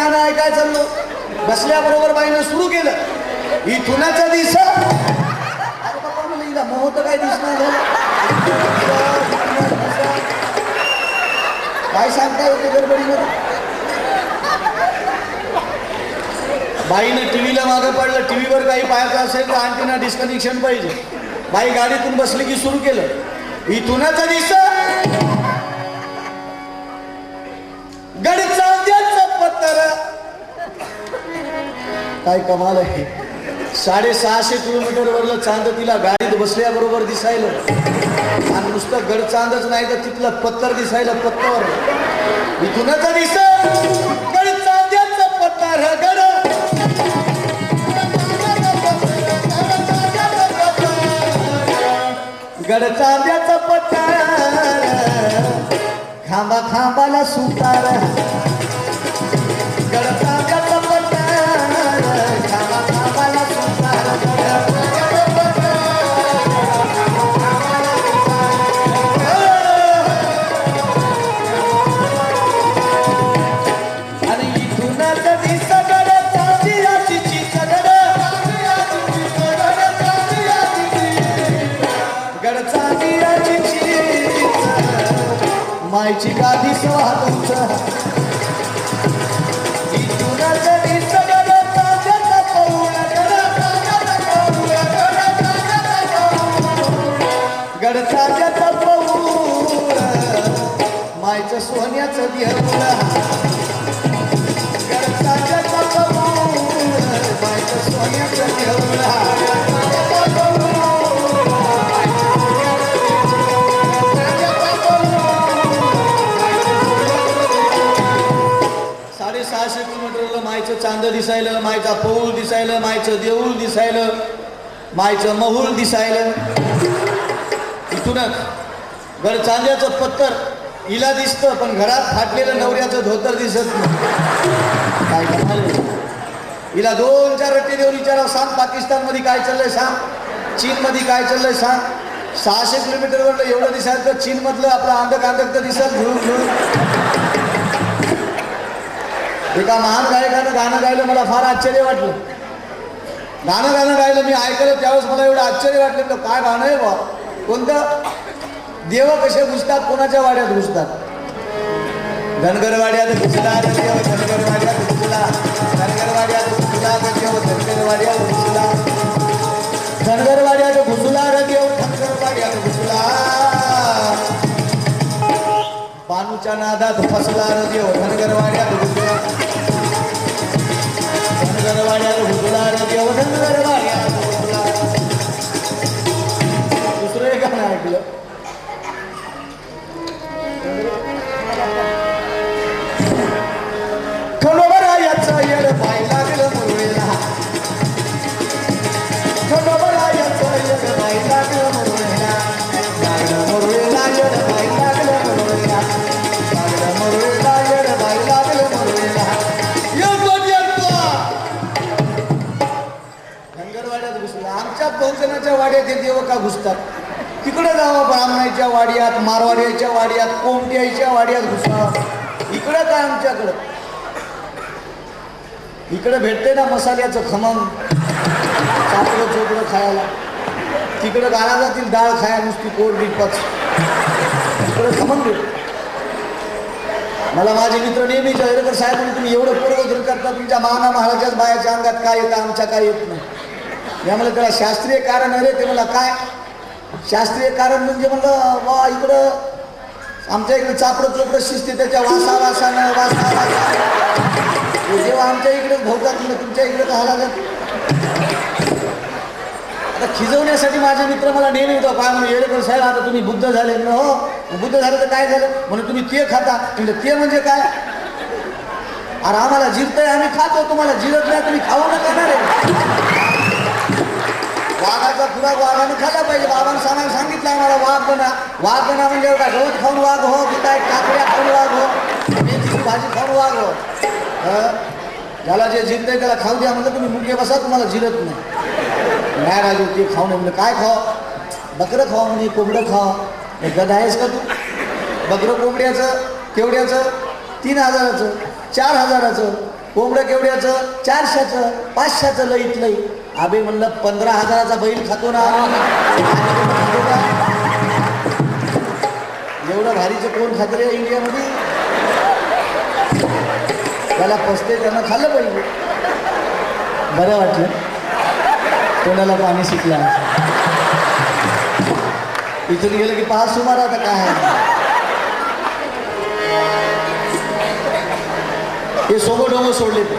गाणं ऐकाय चाललो? बसल्याबरोबर बाईनं सुरू केलं. इथुनाचा दिस अरे हिला काय दिसणार झालं काय सांगताय होते गडबडीमध्ये? बाईनं टीव्हीला मागं पडलं. टीव्हीवर काही पाहायचं असेल तर आणखीना डिस्कनेक्शन पाहिजे. बाई गाडीतून बसली की सुरू केलं. इथूनच दिसत काय कमाल आहे. साडेसहाशे किलोमीटरवरलं चांद तिला गाडीत बसल्याबरोबर दिसायलं. आणि नुसतं गड चांदच नाही तर तिथलं पत्तर दिसायला पत्तर इथूनच दिस गड चांद्याचं पत्तर गड. गड चांद्याचं पत्तर खांबा खांबाला सुतार. चांद्याचा पौळ मायचं सोन्याचं देऊळ चांद दिसायलं मायचा पौल दिसायलं मायचं देऊळ दिसायलं मायचं महूल दिसायलं. इथूनच घर चांद्याचं पत्तर हिला दिसतं पण घरात फाटलेलं नवऱ्याचं धोतर दिसत नाही. काय हिला दोन चार रट्टे देऊन विचारावं सांग पाकिस्तानमध्ये काय चाललंय सांग. चीनमध्ये काय चाललंय सांग. सहाशे किलोमीटरवर एवढं दिसायचं तर चीनमधलं आपलं अंधक अंधक तर दिसत घेऊन घेऊन एका महान गायकानं गाणं गायलं मला फार आश्चर्य वाटलं. गाणं गाणं गायलं मी ऐकलं त्यावेळेस मला एवढं आश्चर्य वाटलं की काय गाणं आहे बा कोणतं? देव कसे घुसतात कोणाच्या वाड्यात घुसतात? धनगरवाड्यात घुसला देव धनगरवाड्यात घुसला. धनगरवाड्यात घुसला देव धनगरवाड्यात घुसला. धनगरवाड्यात घुसला ग देव धनगरवाड्यात घुसला. पानूच्या नादात फसला देव धनगरवाड्यात घुसला. धनगरवाड्यात घुसला रे देव असतात. तिकडे जावा ब्राह्मणाच्या वाड्यात मारवाड्याच्या वाड्यात कोमट्याच्या वाड्यात घुसा इकडं काय आमच्याकडं? इकडे भेटते ना मसाल्याचं खमंग. चापडं चोपडं खायला. तिकडं गाळा जातील डाळ खाया नुसती कोरडी पच. इकडं खमंग मला माझे मित्र नेहमी जयरकर साहेब म्हणून तुम्ही एवढं पूर्वधन करता तुमच्या माना महाराजाच बायाच्या अंगात काय येतं आमच्या काय येत नाही. यामुळे त्याला शास्त्रीय कारण अरे ते मला काय शास्त्रीय कारण म्हणजे म्हणलं वा इकडं आमच्या इकडे चापडं चोपडं शिजते त्याच्या वासा वासानं वासा वासा. जेव्हा आमच्या इकडे भोवतात म्हणजे तुमच्या इकडे का लागत आता खिजवण्यासाठी माझे मित्र मला नेहमी येतो काय म्हणून येडेकर साहेब आता तुम्ही बुद्ध झाले. ना हो बुद्ध झालं तर काय झालं? म्हणून तुम्ही ते खाता. म्हणजे ते म्हणजे काय? अरे आम्हाला जिरतंय आम्ही खातो तुम्हाला जिरत नाही तुम्ही खाऊ नका ना रे. वाघाचा खुराक वाघाने खाल्ला पाहिजे. बाबांनी सांगा सांगितलं आम्हाला वाघ बना. वाघ बना म्हणजे काय? गवत खाऊन वाघ हो की काय काकड्या खाऊन वाघ हो. भाजी खाऊन वाघ हो. त्याला जे जिरतंय त्याला खाऊ द्या म्हणलं तुम्ही मुके बसा तुम्हाला जिरत नाही. नाही राजू ते खाऊ नये म्हणजे काय खाव बकरं खावा म्हणे कोंबडं खावा हे आहेस का तू? बकरं कोंबड्याचं केवड्याचं तीन हजाराचं चार हजाराचं. कोंबडं केवढ्याचं चारशेचं पाचशेचं लईत लई आम्ही म्हणलं पंधरा हजाराचा बैल खातो ना. एवढं भारीचं कोण खात रे इंडियामध्ये? त्याला पसते त्यांना खाल्लं पाहिजे. बरं वाटलं. तोंडाला पाणी शिकलं इथून गेलं की पाच सुमार आता काय हे सोबत सोडले. ते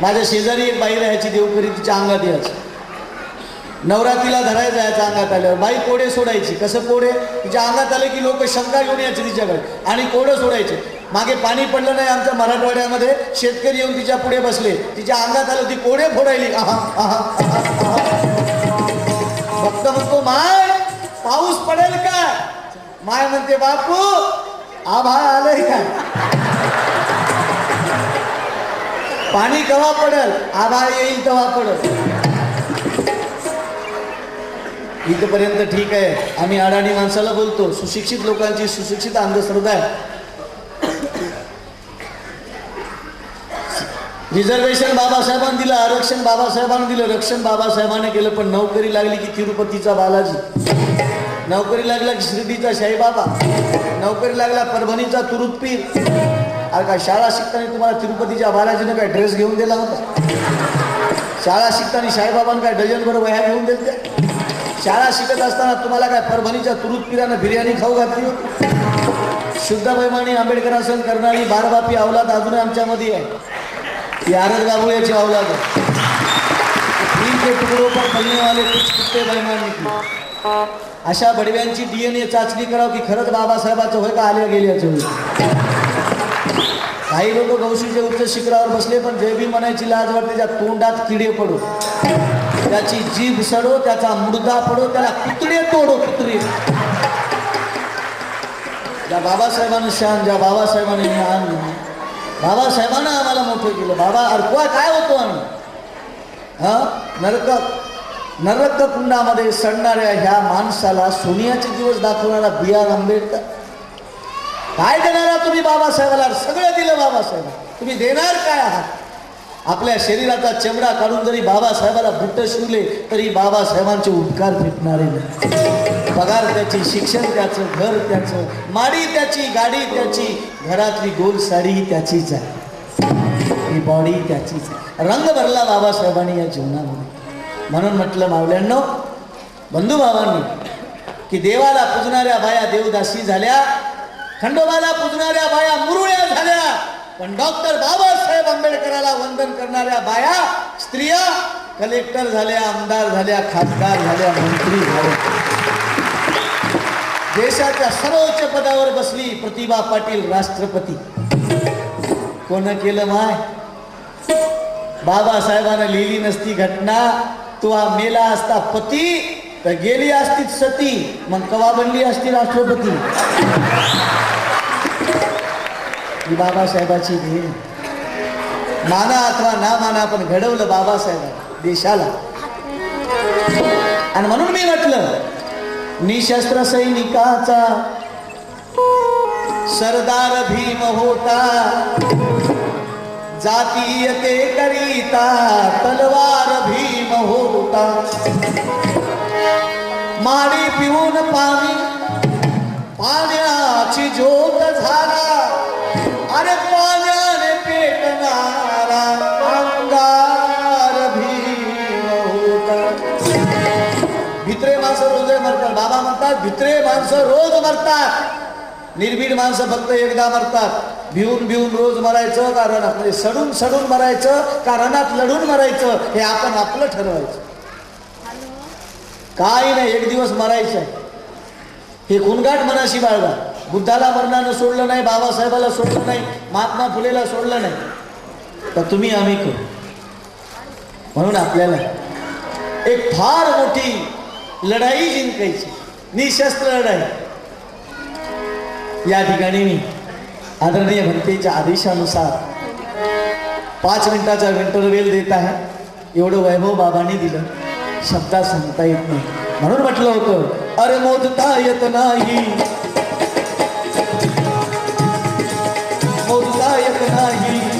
माझ्या शेजारी एक बाई राहायची देवकरी तिच्या अंगात यायची. नवरात्रीला धरायला जायचं अंगात आल्यावर. बाई कोडे सोडायची. कसं कोडे? तिच्या अंगात आले की लोक शंका घेऊन यायचे तिच्याकडे. आणि कोडं सोडायचे. मागे पाणी पडलं नाही आमच्या मराठवाड्यामध्ये. शेतकरी येऊन तिच्या पुढे बसले. तिच्या अंगात आलं ती कोडे फोडायली. फक्त म्हणतो माय पाऊस पडेल काय माय म्हणते बापू आभा आलंय काय पाणी केव्हा पडल? आभाळ येईल तेव्हा पडल. इथपर्यंत ठीक आहे. आम्ही अडाणी माणसाला बोलतो. सुशिक्षित लोकांची सुशिक्षित अंधश्रद्धा आहे. रिझर्वेशन बाबासाहेबांनी दिलं आरक्षण बाबासाहेबांनी दिलं रक्षण बाबासाहेबांनी केलं पण नोकरी लागली की तिरुपतीचा बालाजी. नोकरी लागला की शिर्डीचा साईबाबा नोकरी लागला परभणीचा तुरुतपीर. अरे काय शाळा शिकताना तुम्हाला तिरुपतीच्या बालाजीनं काय ड्रेस घेऊन दिला होता? शाळा शिकताना साईबाबांना काय डझनभर वह्या घेऊन दिल्या? शाळा शिकत असताना तुम्हाला काय परभणीच्या तुरुत पिरानं बिर्याणी खाऊ घातली होती? शुद्ध बैमानी आंबेडकरासन करणारी बारबापी अवलाद अजूनही आमच्यामध्ये आहे. ही आरद गाबुळ्याची अवलाद आहे. तुकडो पर पलने कुछ कुत्ते बैमान निकले अशा बडव्यांची डीएनए चाचणी कराव की खरंच बाबासाहेबाचं होय का आल्या गेल्याचं होईल काही लोक गौशीच्या उच्च शिखरावर बसले पण जैवी म्हणायची लाज वाटते त्या तोंडात किडे पडो. त्याची जीभ सडो त्याचा मुडदा पडो त्याला कुत्रे तोडो कुत्रे. ज्या बाबासाहेबांनी शान ज्या बाबासाहेबांनी ज्ञान बाबासाहेबांना आम्हाला मोठं केलं. बाबा अडकवा काय होतो आम्ही? हा? नरक नरक कुंडामध्ये सडणाऱ्या ह्या माणसाला सोनियाचे दिवस दाखवणारा बी आर आंबेडकर काय देणारा तुम्ही बाबासाहेबाला? सगळं दिलं बाबासाहेब तुम्ही देणार काय आहात? आपल्या शरीराचा चेमडा काढून जरी बाबासाहेबाला बुट्ट शिवले तरी बाबासाहेबांचे उपकार भेटणारे पगार त्याची शिक्षण त्याचं घर त्याचं माडी त्याची गाडी त्याची घरातली गोल साडी त्याचीच आहे. ही बॉडी त्याचीच आहे. रंग भरला बाबासाहेबांनी या जीवनामध्ये. म्हणून म्हटलं मावल्यांनो बंधू भावांनी की देवाला पूजणाऱ्या बाया देवदासी झाल्या खंडोबाला पुजणाऱ्या बाया मुरुळ्या झाल्या. पण डॉक्टर बाबासाहेब आंबेडकराला वंदन करणाऱ्या बाया स्त्रिया कलेक्टर झाल्या आमदार झाल्या खासदार झाल्या मंत्री झाल्या. देशाच्या सर्वोच्च पदावर बसली प्रतिभा पाटील राष्ट्रपती. कोण केलं माय? बाबासाहेबांना लिहिली नसती घटना. तू हा मेला असता पती तर गेली असती सती. मग कवा बनली असती राष्ट्रपती? ही बाबासाहेबाची देण माना अथवा ना माना आपण घडवलं बाबासाहेब देशाला. आणि म्हणून मी म्हटलं निशस्त्र सैनिकाचा सरदार भीम होता जातीयते करीता तलवार भीम होता. माडी पिऊन पाणी पाण्याची ज्योत झाला. अरे पाण्याने पेटणारा अंगार भित्रे माणसं रोज मरतात बाबा म्हणतात भित्रे माणसं रोज मरतात. निर्भीड माणसं फक्त एकदा मरतात. भिवून भिवून रोज मरायचं का रणात म्हणजे सडून सडून मरायचं का रणात लढून मरायचं हे आपण आपलं ठरवायचं. काही नाही एक दिवस मरायचं. हे गुणगाट मनाशी बाळगा. बुद्धाला मरणानं सोडलं नाही बाबासाहेबाला सोडलं नाही महात्मा फुलेला सोडलं नाही. तर तुम्ही आम्ही करू. म्हणून आपल्याला एक फार मोठी लढाई जिंकायची निशस्त्र लढाई. या ठिकाणी मी आदरणीय भंतेच्या आदेशानुसार पाच मिनिटाचा इंटरव्हेल देत आहे. एवढं वैभव बाबांनी दिलं शब्दात सांगता येत नाही. म्हणून म्हटलं होतं अरे मोजता येत नाही.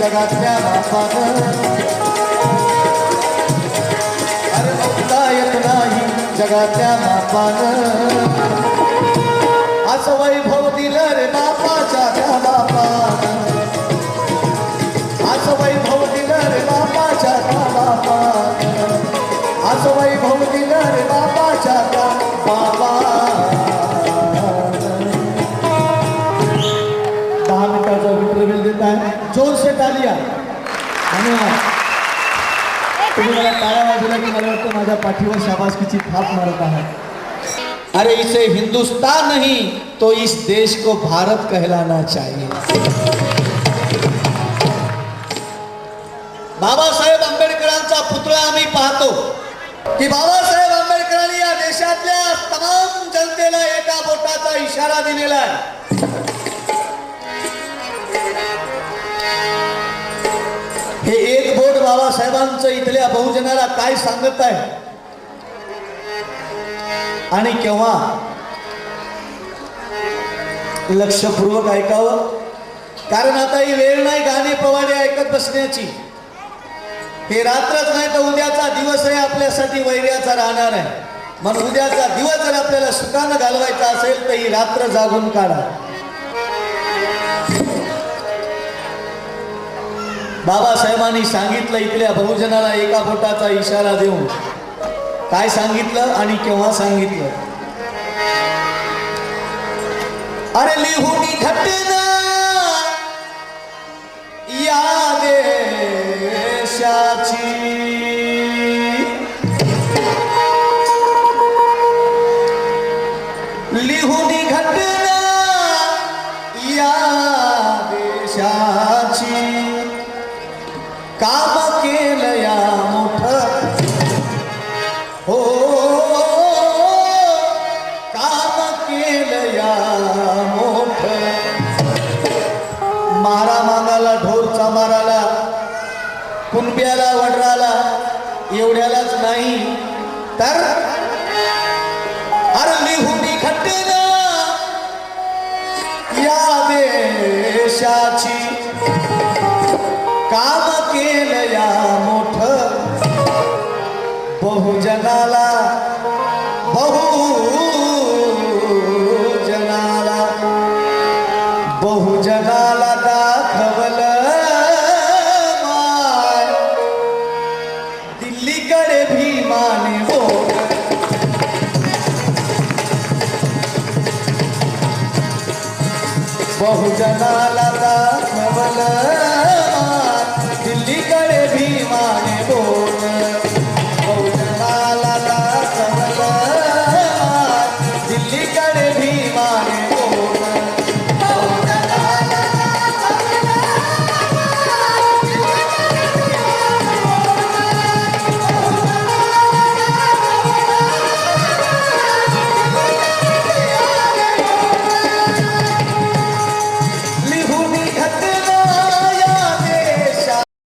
जगातल्या बापानं अरे बघता येत नाही जगातल्या बापानं असं वैभव मला टाळ्या वाजवल्या की मला वाटतं माझ्या पाठीवर शाबासकीची थाप मारत आहात. अरे इसे हिंदुस्तान नहीं तो इस देश को भारत कहलाना चाहिए. बाबासाहेब आंबेडकरांचा पुतळा आम्ही पाहतो. की बाबासाहेब आंबेडकरांनी या देशातल्या तमाम जनतेला एका बोटाचा इशारा दिलेला आहे. बाबासाहेबांचं इथल्या बहुजनाला काय सांगत आहे? आणि केव्हा? लक्षपूर्वक ऐकावं. कारण आता ही वेळ नाही गाणे पवाडे ऐकत बसण्याची. हे रात्रच नाही तर उद्याचा दिवस आहे आपल्यासाठी वैर्याचा राहणार आहे. मग उद्याचा दिवस जर आपल्याला सुखानं घालवायचा असेल तर ही रात्र जागून काढा. बाबासाहेबांनी सांगितलं इथल्या बहुजनाला एका बोटाचा इशारा देऊन. काय सांगितलं आणि केव्हा सांगितलं? अरे लिहून घटना या देशाची कुणब्याला वडराला एवढ्यालाच नाही. तर अरे हुडी घटना या देशाची काम केलं या मोठ बहुजनाला बहुजनाला. बहुजनाला दाखवलं बहुजनाला